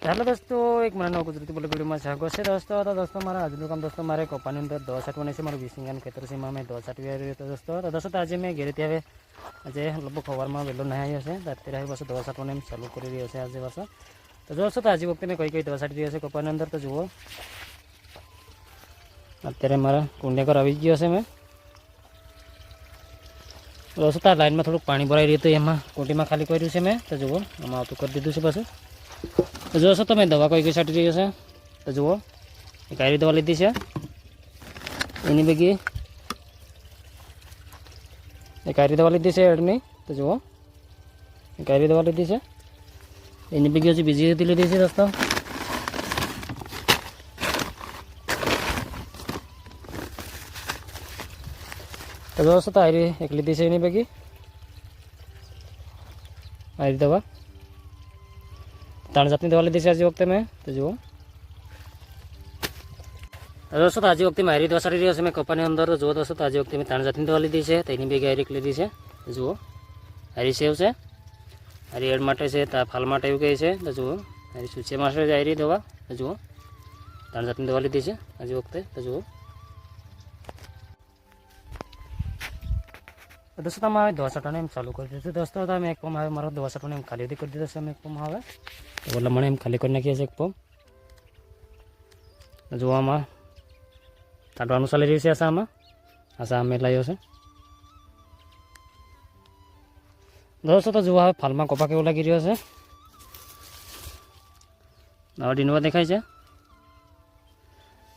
Hello દોસ્તો, એક મને નવો ગુજરાતી બોલે વિડીયોમાં સ્વાગત છે દોસ્તો. તો દોસ્તો, મારા આજનું કામ દોસ્તો, મારે કપાની અંદર દસ છાંટવાની છે. મારું વિસિંગાનું ખેતર છે, એમાં મેં દવા છાંટવી આવી રહ્યો દોસ્તો. તો દોસ્તો આજે મેં ઘેરેથી હવે, આજે લગભગ સવારમાં વહેલો નાહ્યો છે. તો અત્યારે હવે પાછું દવા છાંટવાનું એમ ચાલુ કરી રહ્યો છે આજે પાછો. તો દોસ્તો આજે વખતે મેં કઈ કઈ દવા છાંટી હશે છે કપાની અંદર તો જુઓ. અત્યારે મારા કુંડેકર આવી ગયો છે મેં. દોસ્તો આ લાઈનમાં થોડુંક પાણી ભરાઈ રહ્યું હતું, એમાં કુંટીમાં ખાલી કર્યું છે મેં. તો જુઓ, આમાં આવતું કરી દીધું છે પાછું. તો જોશો તમે દવા કઈ કઈ છાંટી રહ્યો છે? તો જુઓ, એક આયરી દવા લીધી છે. એની ભેગી એક આયરી દવા લીધી છે એડની. તો જુઓ, એક આયરી દવા લીધી છે. એની ભેગી હજી બીજી હતી લીધી છે દોસ્તો તો દોસ્તો તો આયરી એક લીધી છે એની ભેગી આયરી દવા. ત્રણ જાતની દવા લીધી છે આજે વખતે મેં તો જુઓ દોસ્તો તો આજે વખતે મારી દવા સારી રહ્યો છે મેં કપાની અંદર તો જુઓ દોસ્તો તો આજે વખતે મેં ત્રણ જાતની દવા લીધી છે તો એની બે ગાયરીક લીધી છે તો જુઓ હારી સેવ છે હારી એડ માટે છે તા ફાલ માટે એવું કહે છે તો જુઓ હારી સૂચે માટે જ હારી દવા તો જુઓ ત્રણ જાતની દવા લીધી છે આજે વખતે તો જુઓ તો દોસ્તો, તમે હવે દવા એમ ચાલુ કરી દીધું દોસ્તો તો અમે એક પમ હવે મારો દવા એમ ખાલી કરી દીધો છે. અમે એક પમ હવે. તો એટલે મને એમ ખાલી કરી નાખીએ છીએ એક પમ. જોવામાં કાઢવાનું ચાલી રહ્યું છે આસામાં આશા અમે લાવ્યો છે. દોસ્તો, તો જોવા હવે ફાલમાં કોપા કેવો લાગી રહ્યો છે. હવે ડીનવા દેખાય છે.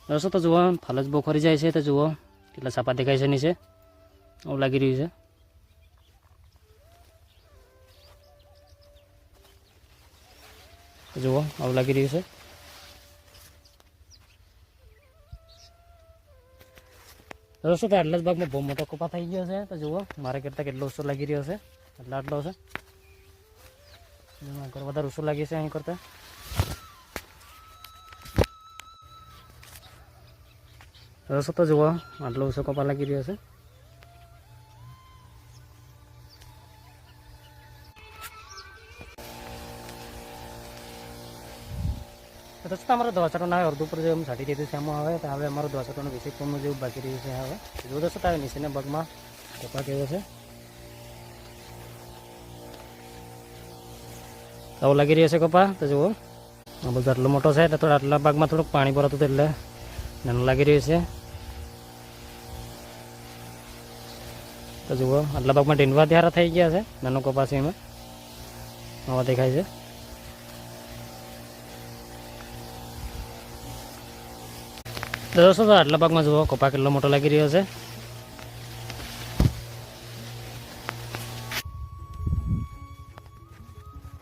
દોસ્તો, તો જુઓ ફાલ જ બહુ ખરી જાય છે. તો જુઓ કેટલા સાપા દેખાય છે નીચે. આવું લાગી રહ્યું છે. જુઓ, આવું લાગી રહ્યું છે. દોસ્તો, તો આટલા જ ભાગમાં બહુ મોટો કપા થઈ ગયો છે. તો જુઓ, મારે કરતાં કેટલો ઓછો લાગી રહ્યો છે. આટલા આટલો છે. આગળ વધારે ઓછો લાગે છે અહીં કરતાં. દોસ્તો, તો જુઓ, આટલો ઓછો કપા લાગી રહ્યો છે. તો દોસ્તો અમારો દવા છાંટવાનો આવે? અડધું પર જે અમે છાંટી દીધું છે, એમાં આવે. તો હવે અમારો દવા છાંટવાનો વિશે પંપ જેવું બાકી રહ્યું છે હવે. જો દોસ્તો તો આવે નીચેના ભાગમાં કપા કેવો છે. આવું લાગી રહ્યો છે કપા તો જુઓ. આ બધો આટલો મોટો છે, એટલે થોડા આટલા ભાગમાં થોડુંક પાણી ભરાતું હતું એટલે નાનું લાગી રહ્યું છે. તો જુઓ, આટલા ભાગમાં ઢીંડવા ધ્યારા થઈ ગયા છે, નાનો કપાસ છે એમાં. આવા દેખાય છે. દોસ્તો, તો આટલા ભાગમાં જુઓ, કપા કેટલો મોટો લાગી રહ્યો છે.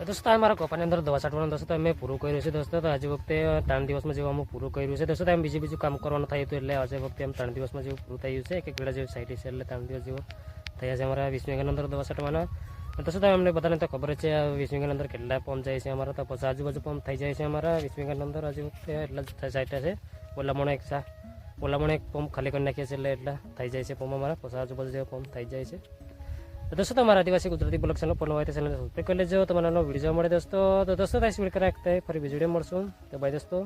દોસ્તો, આ મારા કપાની અંદર દવા છાંટવાનું દોસ્તો મેં પૂરું કર્યું છે દોસ્તો. તો આજે વખતે ત્રણ દિવસમાં જેવું અમુક પૂરું કર્યું છે. દોસ્તો એમ બીજું બીજું કામ કરવાનું થયું હતું એટલે આજે વખતે એમ ત્રણ દિવસમાં જેવું પૂરું થયું છે. એક એક વેળા જેવું સાઈડ છે એટલે ત્રણ દિવસ જેવું થયા છે અમારા વીસ વીઘાની અંદર દવા છાંટવાના. દોસ્તો અમને બધાને તો ખબર છે વીસ અંદર કેટલા પંપ જાય છે અમારા તો પછી આજુબાજુ પંપ થઈ જાય છે અમારા વીસ અંદર. આજે વખતે એટલા જ સાઈડ છે. ઓલામણે એક સા ઓલામણે એક પંપ ખાલી કરી નાખીએ છીએ એટલે એટલા થઈ જાય છે પંપ અમારા. પછી આજુબાજુ જેવા પંપ થઈ જાય છે. તો દોસ્તો, તમારા આદિવાસી ગુજરાતી બ્લોગ ચેનલ પર હોય તો ચેનલ સબસ્ક્રાઈબ કરી લેજો. તમારા નવો વીડિયો મળે દોસ્તો, તો દોસ્તો તાઈસ મિલ કરા ફરી બીજો મળશું. તો બાય દોસ્તો.